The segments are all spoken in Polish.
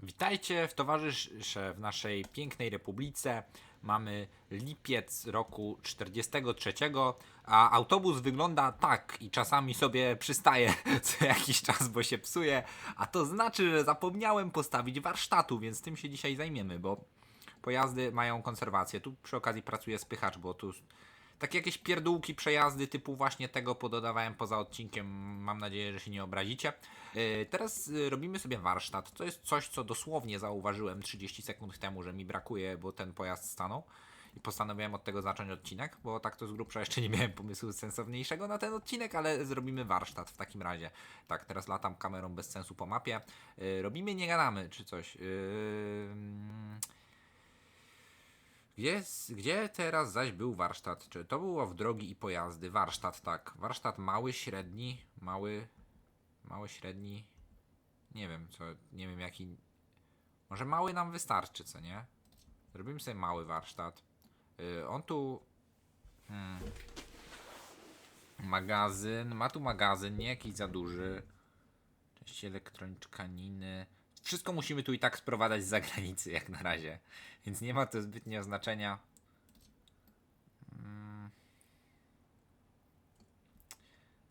Witajcie w towarzysze w naszej pięknej republice. Mamy lipiec roku 43, a autobus wygląda tak i czasami sobie przystaje co jakiś czas, bo się psuje. A to znaczy, że zapomniałem postawić warsztatu, więc tym się dzisiaj zajmiemy, bo pojazdy mają konserwację. Tu przy okazji pracuje spychacz, bo tu takie jakieś pierdółki, przejazdy typu właśnie tego pododawałem poza odcinkiem. Mam nadzieję, że się nie obrazicie. Yy, Teraz yy, robimy sobie warsztat. To jest coś, co dosłownie zauważyłem 30 sekund temu, że mi brakuje, bo ten pojazd stanął. I postanowiłem od tego zacząć odcinek, bo tak to z grubsza jeszcze nie miałem pomysłu sensowniejszego na ten odcinek, ale zrobimy warsztat w takim razie. Tak, teraz latam kamerą bez sensu po mapie. Yy, robimy, nie gadamy, czy coś. Yy... Gdzie, gdzie teraz zaś był warsztat? Czy to było w drogi i pojazdy? Warsztat, tak. Warsztat mały, średni, mały, mały, średni. Nie wiem, co, nie wiem jaki. Może mały nam wystarczy, co nie? Zrobimy sobie mały warsztat. Yy, on tu. Hmm, magazyn. Ma tu magazyn, nie jakiś za duży. Części elektroniczkaniny. Wszystko musimy tu i tak sprowadzać z zagranicy, jak na razie. Więc nie ma to zbytnio znaczenia. Mm.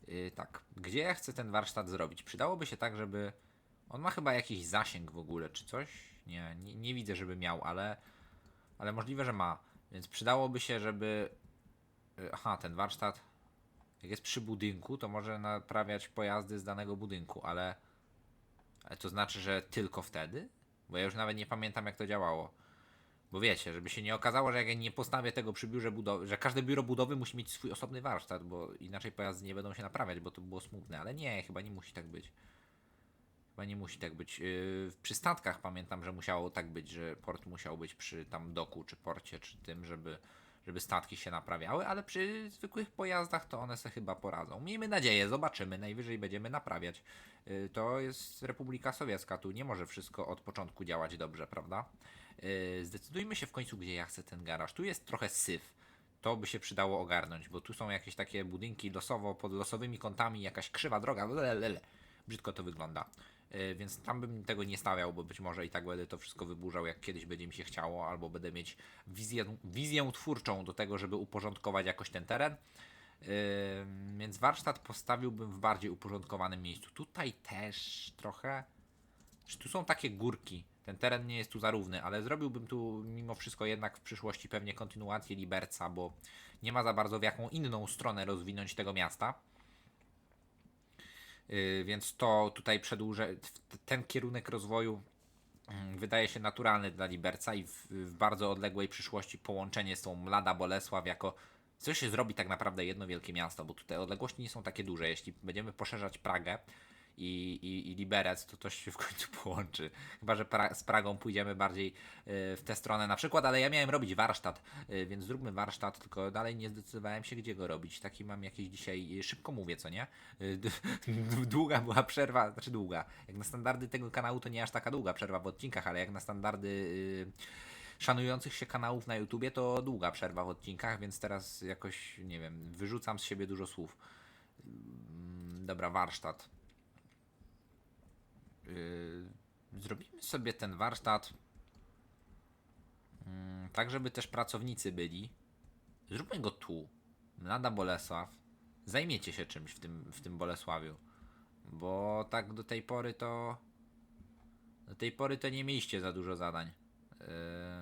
Yy, tak, gdzie ja chcę ten warsztat zrobić? Przydałoby się tak, żeby. On ma chyba jakiś zasięg w ogóle, czy coś? Nie, nie, nie widzę, żeby miał, ale. Ale możliwe, że ma. Więc przydałoby się, żeby. yy, Aha, ten warsztat. Jak jest przy budynku, to może naprawiać pojazdy z danego budynku, ale. Ale to znaczy, że tylko wtedy? Bo ja już nawet nie pamiętam, jak to działało. Bo wiecie, żeby się nie okazało, że jak ja nie postawię tego przy biurze budowy, że każde biuro budowy musi mieć swój osobny warsztat, bo inaczej pojazdy nie będą się naprawiać, bo to by było smutne. Ale nie, chyba nie musi tak być. Chyba nie musi tak być. Yy, przy statkach pamiętam, że musiało tak być, że port musiał być przy tam doku, czy porcie, czy tym, żeby, żeby statki się naprawiały, ale przy zwykłych pojazdach to one se chyba poradzą. Miejmy nadzieję, zobaczymy, najwyżej będziemy naprawiać. Yy, To jest Republika Sowiecka, tu nie może wszystko od początku działać dobrze, prawda? Yy, Zdecydujmy się w końcu, gdzie ja chcę ten garaż. Tu jest trochę syf. To by się przydało ogarnąć, bo tu są jakieś takie budynki losowo, pod losowymi kątami, jakaś krzywa droga. Lelele. Brzydko to wygląda. Yy, Więc tam bym tego nie stawiał, bo być może i tak będę to wszystko wyburzał, jak kiedyś będzie mi się chciało, albo będę mieć wizję, wizję twórczą do tego, żeby uporządkować jakoś ten teren. Więc warsztat postawiłbym w bardziej uporządkowanym miejscu. Tutaj też trochę. Tu są takie górki? Ten teren nie jest tu zarówny, ale zrobiłbym tu mimo wszystko jednak w przyszłości pewnie kontynuację Liberca, bo nie ma za bardzo w jaką inną stronę rozwinąć tego miasta. Yy, więc to tutaj przedłużę. Ten kierunek rozwoju mm, wydaje się naturalny dla Liberca i w, w bardzo odległej przyszłości połączenie z tą Lada Bolesław jako co się zrobi tak naprawdę jedno wielkie miasto, bo tutaj odległości nie są takie duże. Jeśli będziemy poszerzać Pragę i, i, i Liberec, to to się w końcu połączy. Chyba, że pra z Pragą pójdziemy bardziej y, w tę stronę na przykład, ale ja miałem robić warsztat, y, więc zróbmy warsztat, tylko dalej nie zdecydowałem się, gdzie go robić. Taki mam jakiś dzisiaj, y, szybko mówię, co nie? Długa była przerwa, znaczy długa. Jak na standardy tego kanału to nie aż taka długa przerwa w odcinkach, ale jak na standardy y, szanujących się kanałów na YouTubie to długa przerwa w odcinkach, więc teraz jakoś, nie wiem, wyrzucam z siebie dużo słów. Mm, Dobra, warsztat. Yy, Zrobimy sobie ten warsztat mm, tak, żeby też pracownicy byli. Zróbmy go tu. Lada Bolesław. Zajmiecie się czymś w tym, w tym Bolesławiu. Bo tak do tej pory to. Do tej pory to nie mieliście za dużo zadań. Ym.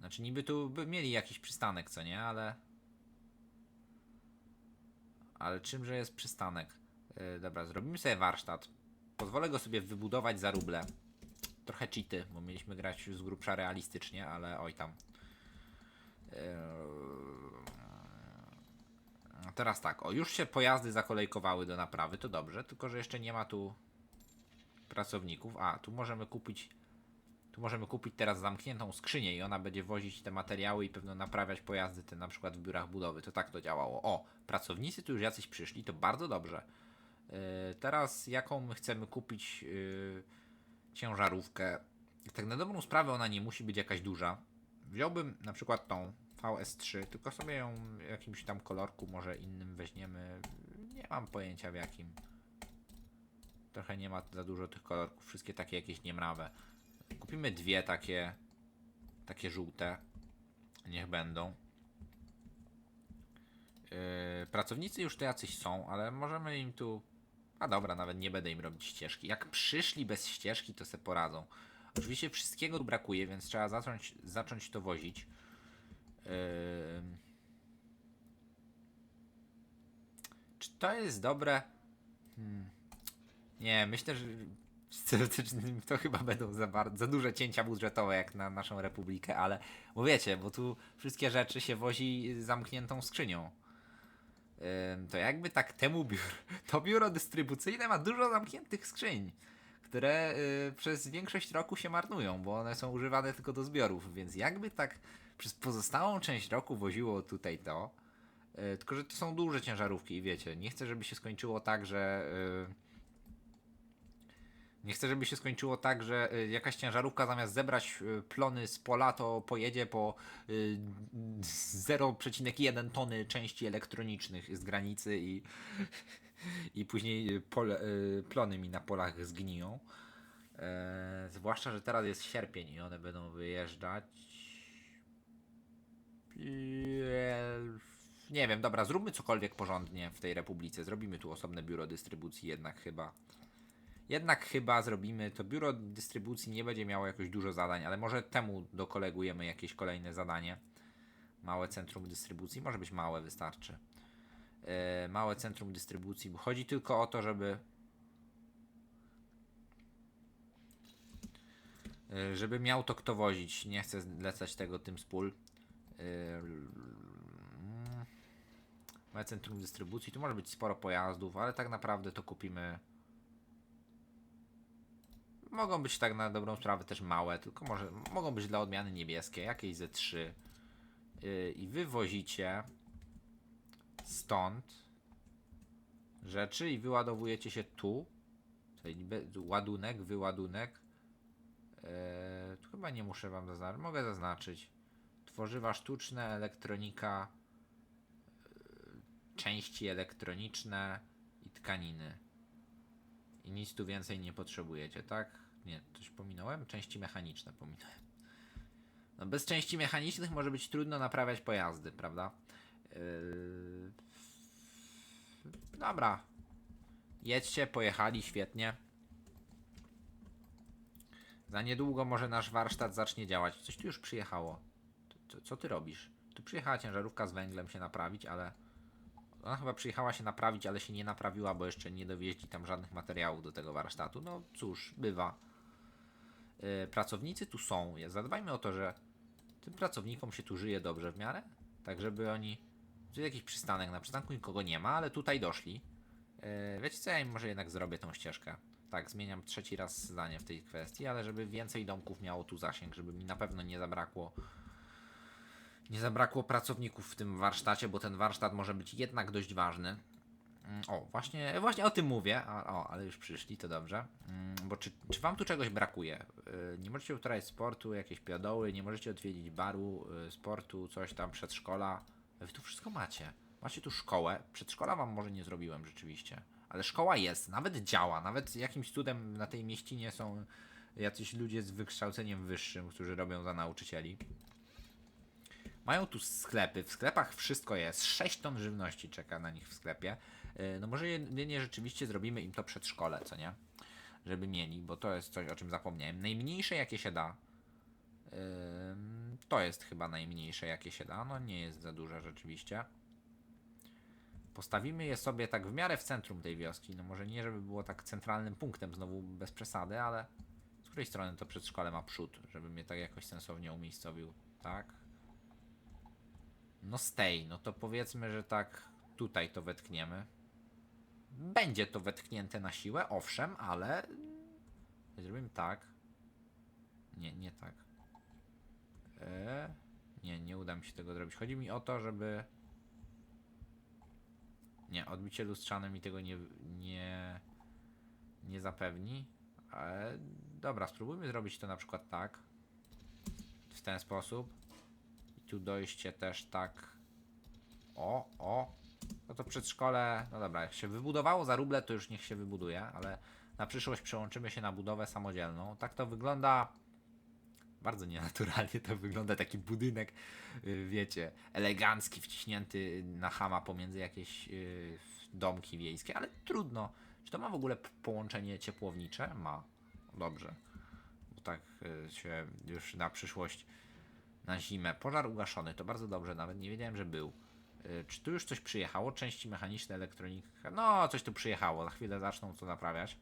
Znaczy niby tu by mieli jakiś przystanek, co nie? Ale... Ale czymże jest przystanek? Yy, dobra, zrobimy sobie warsztat. Pozwolę go sobie wybudować za ruble. Trochę cheaty, bo mieliśmy grać z grubsza realistycznie, ale oj tam. Yy... Teraz tak, o już się pojazdy zakolejkowały do naprawy, to dobrze, tylko że jeszcze nie ma tu pracowników. A, tu możemy kupić. Tu możemy kupić teraz zamkniętą skrzynię i ona będzie wozić te materiały i pewno naprawiać pojazdy te na przykład w biurach budowy. To tak to działało. O, pracownicy tu już jacyś przyszli, to bardzo dobrze. Yy, teraz jaką my chcemy kupić yy, ciężarówkę? Tak na dobrą sprawę ona nie musi być jakaś duża. Wziąłbym na przykład tą VS3, tylko sobie ją w jakimś tam kolorku może innym weźmiemy. Nie mam pojęcia w jakim. Trochę nie ma za dużo tych kolorków, wszystkie takie jakieś niemrawe. Kupimy dwie takie, takie żółte. Niech będą. Yy, pracownicy już to jacyś są, ale możemy im tu. A dobra, nawet nie będę im robić ścieżki. Jak przyszli bez ścieżki, to se poradzą. Oczywiście wszystkiego tu brakuje, więc trzeba zacząć, zacząć to wozić. Yy... Czy to jest dobre? Hmm. Nie, myślę, że to chyba będą za, bar- za duże cięcia budżetowe jak na naszą republikę, ale bo wiecie, bo tu wszystkie rzeczy się wozi zamkniętą skrzynią. To jakby tak temu biuro, to biuro dystrybucyjne ma dużo zamkniętych skrzyń, które y, przez większość roku się marnują, bo one są używane tylko do zbiorów, więc jakby tak przez pozostałą część roku woziło tutaj to, y, tylko że to są duże ciężarówki i wiecie, nie chcę, żeby się skończyło tak, że y, nie chcę, żeby się skończyło tak, że y, jakaś ciężarówka zamiast zebrać y, plony z pola, to pojedzie po y, 0,1 tony części elektronicznych z granicy i, i później y, pole, y, plony mi na polach zgniją. E, zwłaszcza, że teraz jest sierpień i one będą wyjeżdżać. Eee, Nie wiem, dobra, zróbmy cokolwiek porządnie w tej republice. Zrobimy tu osobne biuro dystrybucji jednak chyba. Jednak chyba zrobimy, to biuro dystrybucji nie będzie miało jakoś dużo zadań, ale może temu dokolegujemy jakieś kolejne zadanie. Małe centrum dystrybucji, może być małe, wystarczy. E, małe centrum dystrybucji, bo chodzi tylko o to, żeby. e, Żeby miał to kto wozić. Nie chcę zlecać tego tym z pól. E, Małe centrum dystrybucji, tu może być sporo pojazdów, ale tak naprawdę to kupimy Mogą być tak na dobrą sprawę też małe, tylko może mogą być dla odmiany niebieskie, jakieś ze trzy. Yy, I wywozicie stąd rzeczy i wyładowujecie się tu. Be- ładunek, wyładunek. Yy, tu chyba nie muszę wam zaznaczyć. Mogę zaznaczyć. Tworzywa sztuczne, elektronika, yy, części elektroniczne i tkaniny. I nic tu więcej nie potrzebujecie, tak? Nie, coś pominąłem? Części mechaniczne pominąłem. No bez części mechanicznych może być trudno naprawiać pojazdy, prawda? Yy... Dobra. Jedźcie, pojechali, świetnie. Za niedługo może nasz warsztat zacznie działać. Coś tu już przyjechało. Co, co ty robisz? Tu przyjechała ciężarówka z węglem się naprawić, ale... Ona chyba przyjechała się naprawić, ale się nie naprawiła, bo jeszcze nie dowieźli tam żadnych materiałów do tego warsztatu. No cóż, bywa. Yy, pracownicy tu są. Zadbajmy o to, że tym pracownikom się tu żyje dobrze w miarę. Tak, żeby oni. Tu jest jakiś przystanek. Na przystanku nikogo nie ma, ale tutaj doszli. Yy, wiecie co, ja im może jednak zrobię tą ścieżkę. Tak, zmieniam trzeci raz zdanie w tej kwestii, ale żeby więcej domków miało tu zasięg, żeby mi na pewno nie zabrakło nie zabrakło pracowników w tym warsztacie, bo ten warsztat może być jednak dość ważny. Mm, O, właśnie, właśnie o tym mówię. A, o, ale już przyszli, to dobrze. Mm, Bo czy, czy wam tu czegoś brakuje? Yy, Nie możecie uprawiać sportu, jakieś piodoły, nie możecie odwiedzić baru, yy, sportu, coś tam, przedszkola. Wy tu wszystko macie. Macie tu szkołę. Przedszkola wam może nie zrobiłem rzeczywiście. Ale szkoła jest, nawet działa, nawet jakimś cudem na tej mieścinie są jacyś ludzie z wykształceniem wyższym, którzy robią za nauczycieli. Mają tu sklepy, w sklepach wszystko jest. 6 ton żywności czeka na nich w sklepie. Yy, No może jedynie rzeczywiście zrobimy im to przedszkole, co nie? Żeby mieli, bo to jest coś, o czym zapomniałem. Najmniejsze jakie się da. To jest chyba najmniejsze jakie się da. No nie jest za duże rzeczywiście. Postawimy je sobie tak w miarę w centrum tej wioski. No może nie, żeby było tak centralnym punktem, znowu bez przesady, ale z której strony to przedszkole ma przód, żeby mnie tak jakoś sensownie umiejscowił, tak? No tej, no to powiedzmy, że tak tutaj to wetkniemy. Będzie to wetknięte na siłę, owszem, ale zrobimy tak. Nie, nie tak. E, nie, nie uda mi się tego zrobić. Chodzi mi o to, żeby. Nie, odbicie lustrzane mi tego nie, nie, nie zapewni. Ale dobra, spróbujmy zrobić to na przykład tak. W ten sposób. I tu dojście też tak. O, o. No to przedszkole. No dobra, jak się wybudowało za ruble, to już niech się wybuduje, ale na przyszłość przełączymy się na budowę samodzielną. Tak to wygląda bardzo nienaturalnie to wygląda taki budynek, y, wiecie, elegancki, wciśnięty na chama pomiędzy jakieś y, domki wiejskie, ale trudno. Czy to ma w ogóle połączenie ciepłownicze? Ma. Dobrze. Bo tak y, się już na przyszłość, na zimę. Pożar ugaszony, to bardzo dobrze, nawet nie wiedziałem, że był. Y, Czy tu już coś przyjechało? Części mechaniczne, elektronika? No, coś tu przyjechało. Za chwilę zaczną to naprawiać.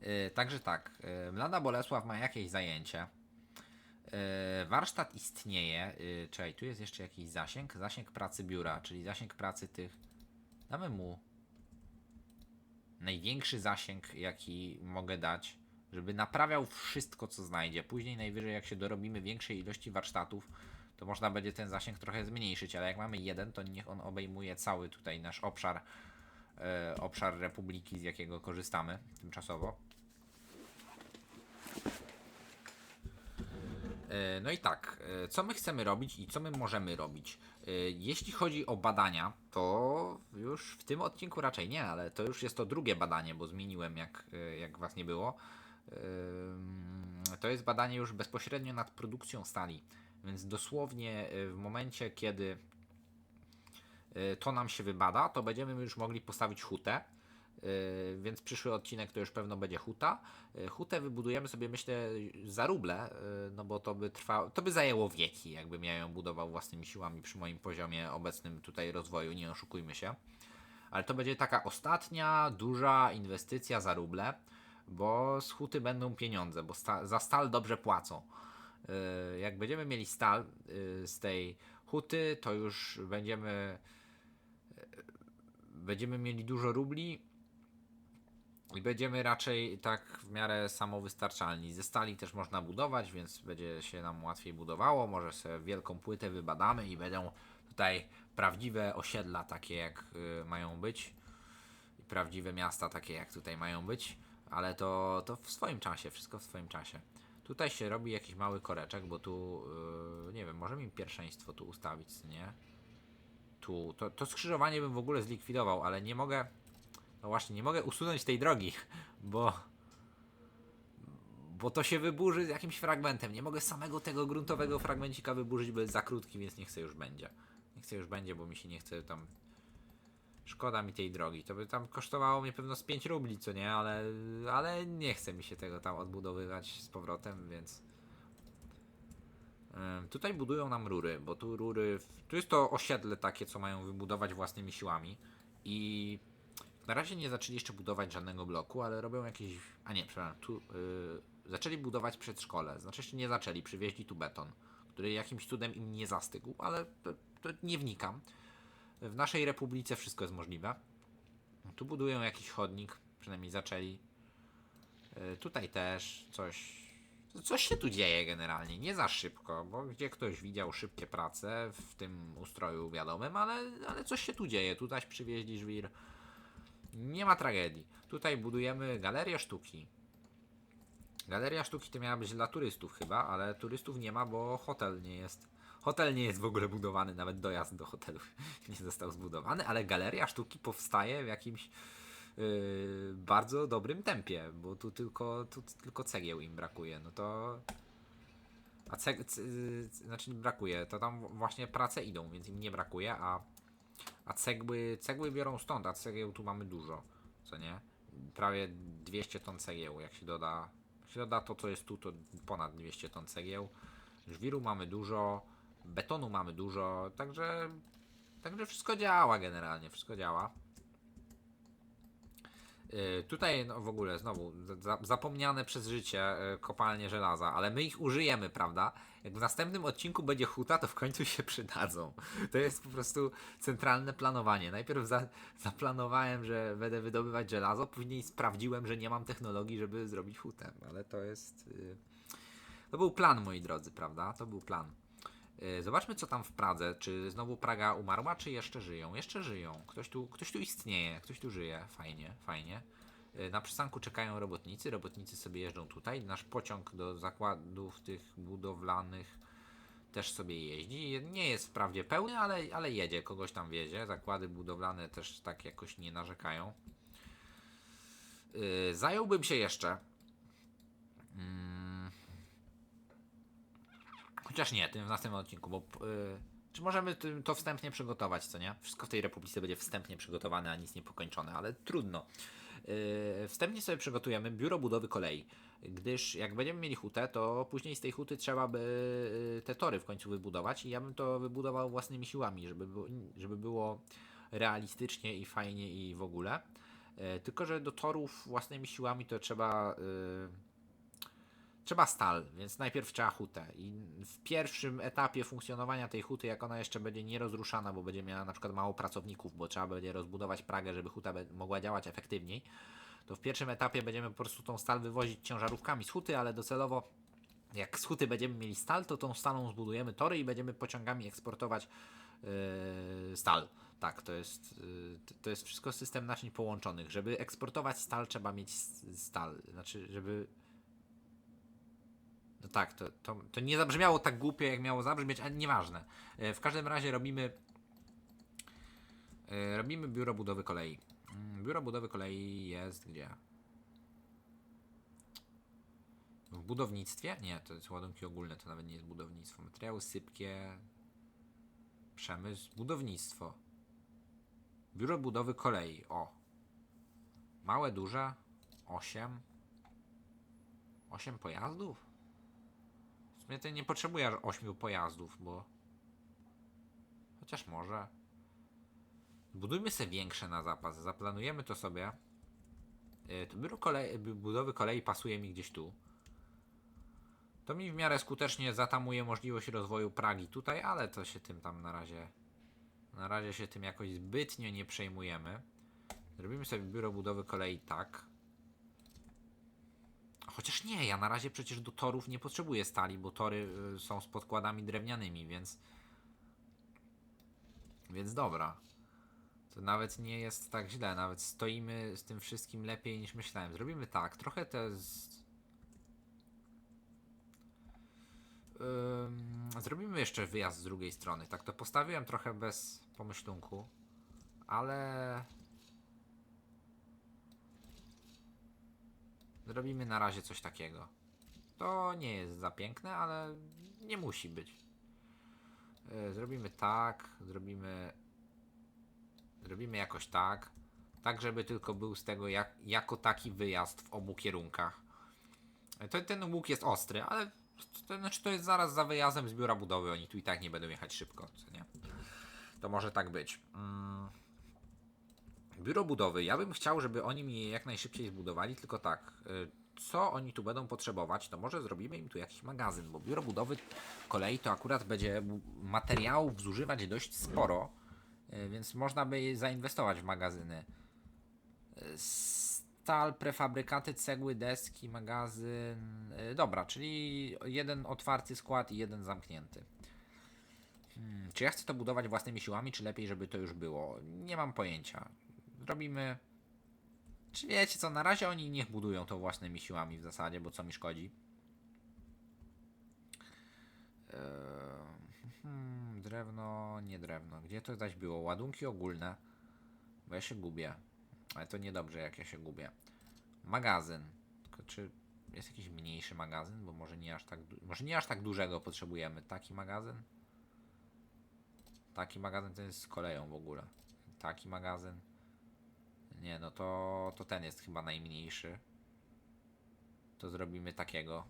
Yy, Także tak, yy, Mlada Bolesław ma jakieś zajęcie. Warsztat istnieje. Czekaj, tu jest jeszcze jakiś zasięg. Zasięg pracy biura, czyli zasięg pracy tych. Damy mu największy zasięg, jaki mogę dać, żeby naprawiał wszystko, co znajdzie. Później, najwyżej, jak się dorobimy większej ilości warsztatów, to można będzie ten zasięg trochę zmniejszyć, ale jak mamy jeden, to niech on obejmuje cały tutaj nasz obszar, e, obszar Republiki, z jakiego korzystamy tymczasowo. E, No i tak, e, co my chcemy robić i co my możemy robić? Jeśli chodzi o badania, to już w tym odcinku raczej nie, ale to już jest to drugie badanie, bo zmieniłem jak, jak was nie było. To jest badanie już bezpośrednio nad produkcją stali, więc dosłownie e, w momencie, kiedy e, to nam się wybada, to będziemy już mogli postawić hutę. Yy, więc przyszły odcinek to już pewno będzie huta. Hutę wybudujemy sobie, myślę, za ruble, no bo to by trwało, to by zajęło wieki, jakbym ja ją budował własnymi siłami przy moim poziomie obecnym tutaj rozwoju, nie oszukujmy się. Ale to będzie taka ostatnia, duża inwestycja za ruble, bo z huty będą pieniądze, bo sta- za stal dobrze płacą. Yy, Jak będziemy mieli stal yy, z tej huty, to już będziemy będziemy mieli dużo rubli i będziemy raczej tak w miarę samowystarczalni. Ze stali też można budować, więc będzie się nam łatwiej budowało. Może sobie wielką płytę wybadamy i będą tutaj prawdziwe osiedla takie jak mają być. I prawdziwe miasta takie jak tutaj mają być. Ale to, to w swoim czasie, wszystko w swoim czasie. Tutaj się robi jakiś mały koreczek, bo tu, y, nie wiem, możemy im pierwszeństwo tu ustawić, nie? tu. To, to skrzyżowanie bym w ogóle zlikwidował, ale nie mogę. No właśnie, nie mogę usunąć tej drogi, bo. Bo to się wyburzy z jakimś fragmentem. Nie mogę samego tego gruntowego fragmencika wyburzyć, bo jest za krótki, więc nie chcę już będzie. Nie chcę już będzie, bo mi się nie chce tam. Szkoda mi tej drogi. To by tam kosztowało mnie pewno z 5 rubli, co nie, ale, ale nie chce mi się tego tam odbudowywać z powrotem, więc. Tutaj budują nam rury, bo tu rury. Tu jest to osiedle takie, co mają wybudować własnymi siłami. I na razie nie zaczęli jeszcze budować żadnego bloku, ale robią jakieś. A nie, przepraszam, tu yy, zaczęli budować przedszkole. Znaczy jeszcze nie zaczęli, przywieźli tu beton, który jakimś cudem im nie zastygł, ale to, to nie wnikam. W naszej republice wszystko jest możliwe. Tu budują jakiś chodnik, przynajmniej zaczęli. Yy, tutaj też coś. Coś się tu dzieje generalnie, nie za szybko, bo gdzie ktoś widział szybkie prace w tym ustroju wiadomym, ale, ale coś się tu dzieje. Tutaj przywieźli żwir. Nie ma tragedii. Tutaj budujemy galerię sztuki. Galeria sztuki to miała być dla turystów chyba, ale turystów nie ma, bo hotel nie jest. Hotel nie jest w ogóle budowany, nawet dojazd do hotelu nie został zbudowany, ale galeria sztuki powstaje w jakimś yy, bardzo dobrym tempie, bo tu tylko, tu tylko cegieł im brakuje. No to. A ceg, c, znaczy brakuje, to tam właśnie prace idą, więc im nie brakuje, a, a cegły, cegły biorą stąd, a cegieł tu mamy dużo, co nie? Prawie 200 ton cegieł, jak się doda, jak się doda to, co jest tu, to ponad 200 ton cegieł. Żwiru mamy dużo, betonu mamy dużo, także, także wszystko działa generalnie, wszystko działa. Yy, Tutaj no, w ogóle znowu za, zapomniane przez życie yy, kopalnie żelaza, ale my ich użyjemy, prawda? Jak w następnym odcinku będzie huta, to w końcu się przydadzą. To jest po prostu centralne planowanie. Najpierw za, zaplanowałem, że będę wydobywać żelazo, później sprawdziłem, że nie mam technologii, żeby zrobić hutę, ale to jest. Yy, to był plan, moi drodzy, prawda? To był plan. Yy, Zobaczmy, co tam w Pradze. Czy znowu Praga umarła, czy jeszcze żyją? Jeszcze żyją. Ktoś tu, ktoś tu istnieje, ktoś tu żyje. Fajnie, fajnie. Yy, Na przystanku czekają robotnicy. Robotnicy sobie jeżdżą tutaj. Nasz pociąg do zakładów tych budowlanych też sobie jeździ. Nie jest wprawdzie pełny, ale, ale jedzie. Kogoś tam wiezie. Zakłady budowlane też tak jakoś nie narzekają. Yy, zająłbym się jeszcze. Mm. Chociaż nie, tym w następnym odcinku, bo. Yy, czy możemy to wstępnie przygotować, co nie? Wszystko w tej republice będzie wstępnie przygotowane, a nic nie pokończone, ale trudno. Yy, wstępnie sobie przygotujemy biuro budowy kolei, gdyż jak będziemy mieli hutę, to później z tej huty trzeba by yy, te tory w końcu wybudować i ja bym to wybudował własnymi siłami, żeby było, żeby było realistycznie i fajnie i w ogóle. Yy, tylko, że do torów własnymi siłami to trzeba yy, trzeba stal, więc najpierw trzeba hutę. I w pierwszym etapie funkcjonowania tej huty, jak ona jeszcze będzie nierozruszana, bo będzie miała na przykład mało pracowników, bo trzeba będzie rozbudować Pragę, żeby huta mogła działać efektywniej, to w pierwszym etapie będziemy po prostu tą stal wywozić ciężarówkami z huty, ale docelowo jak z huty będziemy mieli stal, to tą stalą zbudujemy tory i będziemy pociągami eksportować yy, stal. Tak, to jest, yy, to- jest wszystko system naczyń połączonych. Żeby eksportować stal, trzeba mieć stal. Znaczy, żeby no tak, to, to, to nie zabrzmiało tak głupio, jak miało zabrzmieć, ale nieważne. E, W każdym razie robimy e, robimy biuro budowy kolei. Mm, Biuro budowy kolei jest gdzie? W budownictwie? Nie, to jest ładunki ogólne, to nawet nie jest budownictwo. Materiały sypkie, przemysł, budownictwo. Biuro budowy kolei, o. Małe, duże, 8. 8 pojazdów? Sumie to nie potrzebuję 8 pojazdów, bo. Chociaż może. Budujmy sobie większe na zapas. Zaplanujemy to sobie. To biuro kolei, bu- budowy kolei pasuje mi gdzieś tu. To mi w miarę skutecznie zatamuje możliwość rozwoju Pragi tutaj, ale to się tym tam na razie. Na razie się tym jakoś zbytnio nie przejmujemy. Zrobimy sobie biuro budowy kolei tak. Chociaż nie, ja na razie przecież do torów nie potrzebuję stali, bo tory y, są z podkładami drewnianymi, więc. Więc dobra. To nawet nie jest tak źle, nawet stoimy z tym wszystkim lepiej niż myślałem. Zrobimy tak, trochę te z... Ym, zrobimy jeszcze wyjazd z drugiej strony. Tak to postawiłem trochę bez pomyślunku, ale Zrobimy na razie coś takiego. To nie jest za piękne, ale nie musi być. E, Zrobimy tak, zrobimy. Zrobimy jakoś tak. Tak, żeby tylko był z tego jak, jako taki wyjazd w obu kierunkach. E, To, ten łuk jest ostry, ale to, znaczy to jest zaraz za wyjazdem z biura budowy. Oni tu i tak nie będą jechać szybko, co nie? To może tak być. Mm. Biuro budowy. Ja bym chciał, żeby oni mi je jak najszybciej zbudowali, tylko tak. y, Co oni tu będą potrzebować, to może zrobimy im tu jakiś magazyn, bo biuro budowy kolei to akurat będzie materiałów zużywać dość sporo, y, więc można by zainwestować w magazyny. Y, Stal, prefabrykaty, cegły, deski, magazyn. Dobra, czyli jeden otwarty skład i jeden zamknięty. Hmm, czy ja chcę to budować własnymi siłami, czy lepiej, żeby to już było? Nie mam pojęcia. Zrobimy. Czy wiecie co, na razie oni niech budują to własnymi siłami w zasadzie, bo co mi szkodzi. Eee, hmm, drewno, nie drewno. Gdzie to zaś było? Ładunki ogólne. Bo ja się gubię. Ale to niedobrze, jak ja się gubię. Magazyn. Tylko czy jest jakiś mniejszy magazyn? Bo może nie aż tak, może nie aż tak dużego potrzebujemy. Taki magazyn? Taki magazyn to jest z koleją w ogóle. Taki magazyn. Nie, no to, to ten jest chyba najmniejszy. To zrobimy takiego.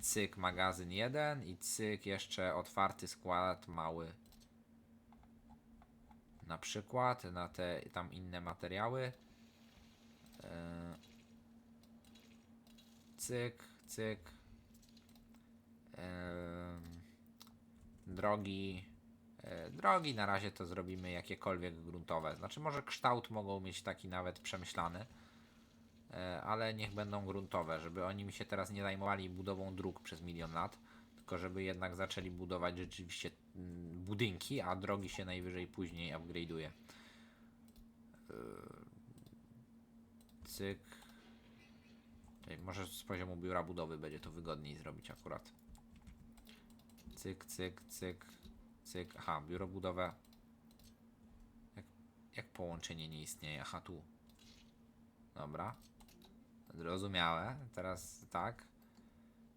Cyk magazyn jeden i cyk jeszcze otwarty skład mały. Na przykład na te tam inne materiały. Eee, cyk, cyk. Drogi. e, Drogi na razie to zrobimy jakiekolwiek gruntowe. Znaczy, może kształt mogą mieć taki nawet przemyślany, e, ale niech będą gruntowe, żeby oni mi się teraz nie zajmowali budową dróg przez milion lat, tylko żeby jednak zaczęli budować rzeczywiście mm, budynki, a drogi się najwyżej później upgrade'uje. E, Cyk. Może z poziomu biura budowy będzie to wygodniej zrobić akurat. Cyk, cyk, cyk. Cyk, aha, biuro budowę. Jak, jak połączenie nie istnieje? Aha, tu. Dobra. Zrozumiałe. Teraz tak.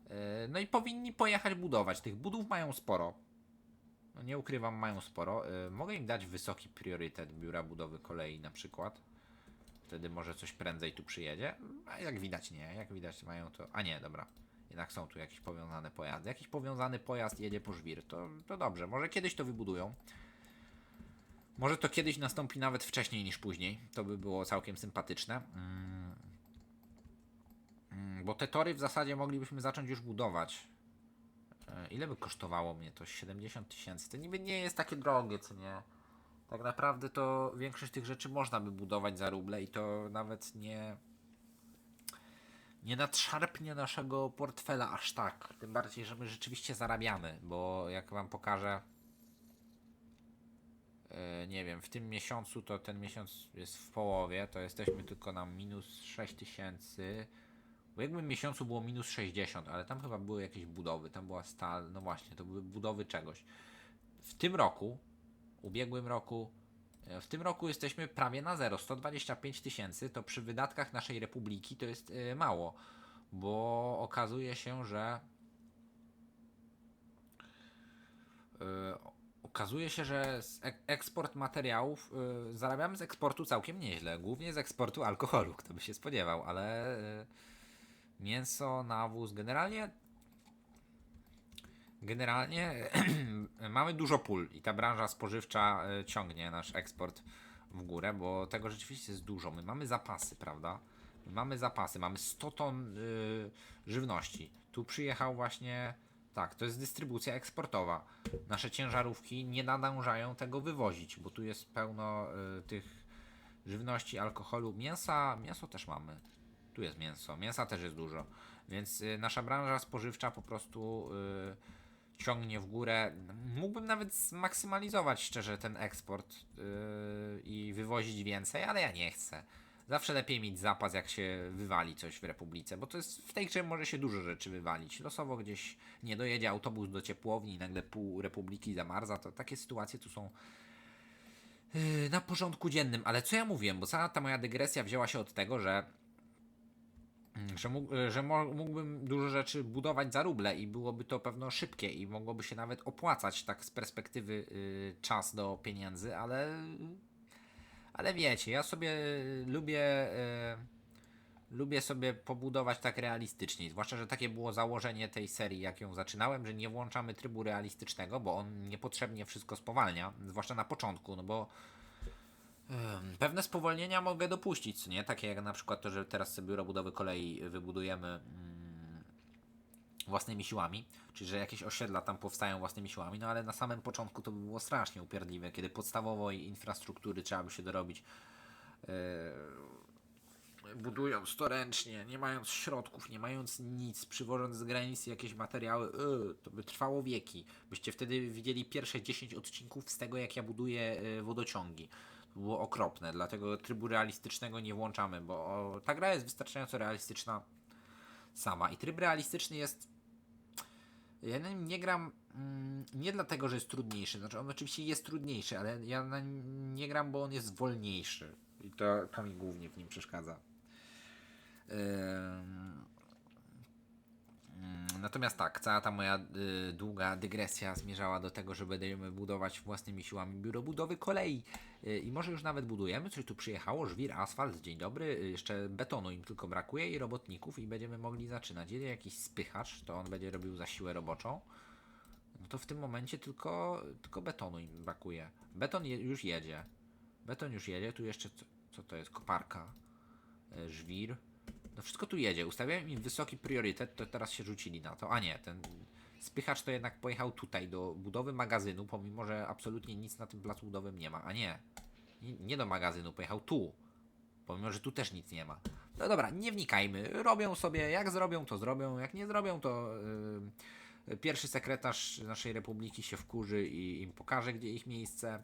Yy, No i powinni pojechać budować. Tych budów mają sporo. No nie ukrywam, mają sporo. Yy, Mogę im dać wysoki priorytet biura budowy kolei na przykład. Wtedy może coś prędzej tu przyjedzie. A jak widać nie. Jak widać mają to... A nie, dobra. Jednak są tu jakieś powiązane pojazdy. Jakiś powiązany pojazd jedzie po żwir. To, to dobrze. Może kiedyś to wybudują. Może to kiedyś nastąpi nawet wcześniej niż później. To by było całkiem sympatyczne. Mm. Mm, Bo te tory w zasadzie moglibyśmy zacząć już budować. E, Ile by kosztowało mnie to? 70 tysięcy. To niby nie jest takie drogie, co nie? Tak naprawdę to większość tych rzeczy można by budować za ruble i to nawet nie nie nadszarpnie naszego portfela aż tak. Tym bardziej, że my rzeczywiście zarabiamy, bo jak wam pokażę e, nie wiem, w tym miesiącu to ten miesiąc jest w połowie, to jesteśmy tylko na minus 6 tysięcy. Bo jakby w miesiącu było minus 60, ale tam chyba były jakieś budowy, tam była stal, no właśnie, to były budowy czegoś. W tym roku, ubiegłym roku, w tym roku jesteśmy prawie na zero, 125 tysięcy, to przy wydatkach naszej republiki to jest e, mało, bo okazuje się, że e, okazuje się, że eksport materiałów zarabiamy z eksportu całkiem nieźle. Głównie z eksportu alkoholu, kto by się spodziewał, ale mięso, nawóz, generalnie generalnie mamy dużo pól i ta branża spożywcza y, ciągnie nasz eksport w górę, bo tego rzeczywiście jest dużo. My mamy zapasy, prawda? My mamy zapasy, mamy 100 ton y, żywności. Tu przyjechał właśnie, tak, to jest dystrybucja eksportowa. Nasze ciężarówki nie nadążają tego wywozić, bo tu jest pełno y, tych żywności, alkoholu, mięsa, mięso też mamy. Tu jest mięso, mięsa też jest dużo. Więc nasza branża spożywcza po prostu ciągnie w górę. Mógłbym nawet zmaksymalizować szczerze ten eksport y, i wywozić więcej, ale ja nie chcę. Zawsze lepiej mieć zapas, jak się wywali coś w Republice, bo to jest w tej grze może się dużo rzeczy wywalić. Losowo gdzieś nie dojedzie autobus do ciepłowni i nagle pół Republiki zamarza, to takie sytuacje tu są yy, na porządku dziennym. Ale co ja mówiłem, bo cała ta moja dygresja wzięła się od tego, że że, mógł, że mo- mógłbym dużo rzeczy budować za ruble i byłoby to pewno szybkie i mogłoby się nawet opłacać tak z perspektywy y, czas do pieniędzy, ale ale wiecie, ja sobie lubię y, lubię sobie pobudować tak realistycznie, zwłaszcza, że takie było założenie tej serii, jak ją zaczynałem, że nie włączamy trybu realistycznego, bo on niepotrzebnie wszystko spowalnia, zwłaszcza na początku, no bo Pewne spowolnienia mogę dopuścić, nie? Takie jak na przykład to, że teraz sobie biuro budowy kolei wybudujemy mm, własnymi siłami, czyli że jakieś osiedla tam powstają własnymi siłami, no ale na samym początku to by było strasznie upierdliwe, kiedy podstawowej infrastruktury trzeba by się dorobić e, budując to ręcznie, nie mając środków, nie mając nic, przywożąc z granicy jakieś materiały, yy, to by trwało wieki. Byście wtedy widzieli pierwsze 10 odcinków z tego, jak ja buduję e, wodociągi. Było okropne, dlatego trybu realistycznego nie włączamy, bo ta gra jest wystarczająco realistyczna sama. I tryb realistyczny jest. Ja na nim nie gram mm, nie dlatego, że jest trudniejszy. Znaczy, on oczywiście jest trudniejszy, ale ja na nim nie gram, bo on jest wolniejszy. I to, to mi głównie w nim przeszkadza. Mm, Natomiast tak, cała ta moja y, długa dygresja zmierzała do tego, że będziemy budować własnymi siłami biuro budowy kolei. Y, I może już nawet budujemy, coś tu przyjechało, żwir, asfalt, dzień dobry, y, jeszcze betonu im tylko brakuje i robotników i będziemy mogli zaczynać. Jedzie jakiś spychacz, to on będzie robił za siłę roboczą. No to w tym momencie tylko, tylko betonu im brakuje. Beton je, już jedzie. Beton już jedzie, tu jeszcze co, co to jest? Koparka, y, żwir. No wszystko tu jedzie. Ustawiałem im wysoki priorytet, to teraz się rzucili na to. A nie, ten spychacz to jednak pojechał tutaj do budowy magazynu, pomimo że absolutnie nic na tym placu budowym nie ma. A nie, nie, do magazynu, pojechał tu. Pomimo, że tu też nic nie ma. No dobra, nie wnikajmy. Robią sobie, jak zrobią, to zrobią. Jak nie zrobią, to yy, pierwszy sekretarz naszej republiki się wkurzy i im pokaże, gdzie ich miejsce.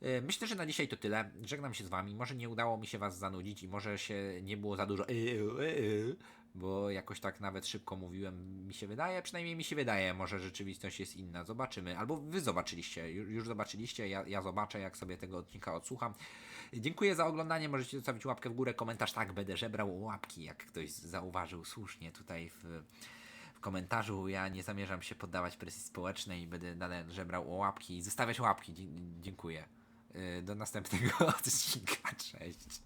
Yy, Myślę, że na dzisiaj to tyle. Żegnam się z wami. Może nie udało mi się was zanudzić i może się nie było za dużo yy, yy, yy, bo jakoś tak nawet szybko mówiłem, mi się wydaje, przynajmniej mi się wydaje, może rzeczywistość jest inna, zobaczymy, albo wy zobaczyliście, już, zobaczyliście, ja, ja zobaczę, jak sobie tego odcinka odsłucham. Dziękuję za oglądanie, możecie zostawić łapkę w górę, komentarz, tak, będę żebrał łapki, jak ktoś zauważył słusznie tutaj w, komentarzu, ja nie zamierzam się poddawać presji społecznej i będę nadal żebrał o łapki, zostawiać łapki, dziękuję. Y, Do następnego odcinka, cześć.